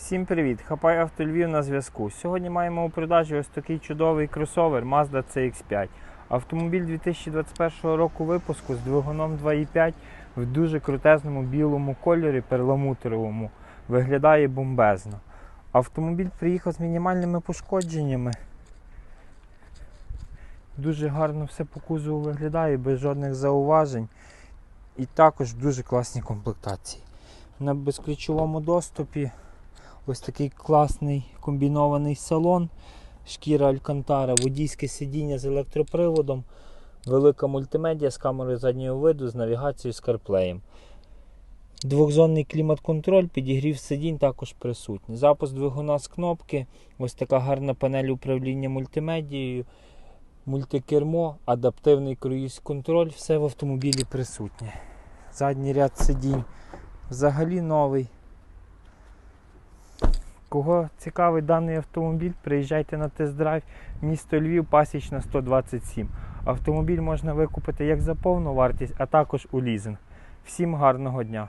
Всім привіт! Хапай Авто Львів на зв'язку. Сьогодні маємо у продажі ось такий чудовий кросовер Mazda CX5. Автомобіль 2021 року випуску з двигуном 2.5 в дуже крутезному білому кольорі перламутровому. Виглядає бомбезно. Автомобіль приїхав з мінімальними пошкодженнями. Дуже гарно все по кузову виглядає, без жодних зауважень. І також дуже класній комплектації. На безключовому доступі Ось такий класний комбінований салон, шкіра Алькантара, водійське сидіння з електроприводом, велика мультимедіа з камерою заднього виду, з навігацією з CarPlay. Двохзонний клімат-контроль, підігрів сидінь також присутній. Запуск двигуна з кнопки, ось така гарна панель управління мультимедією, мультикермо, адаптивний круїз-контроль, все в автомобілі присутнє. Задній ряд сидінь взагалі новий. Кого цікавий даний автомобіль, приїжджайте на тест-драйв місто Львів, пасічна 127. Автомобіль можна викупити як за повну вартість, а також у лізинг. Всім гарного дня!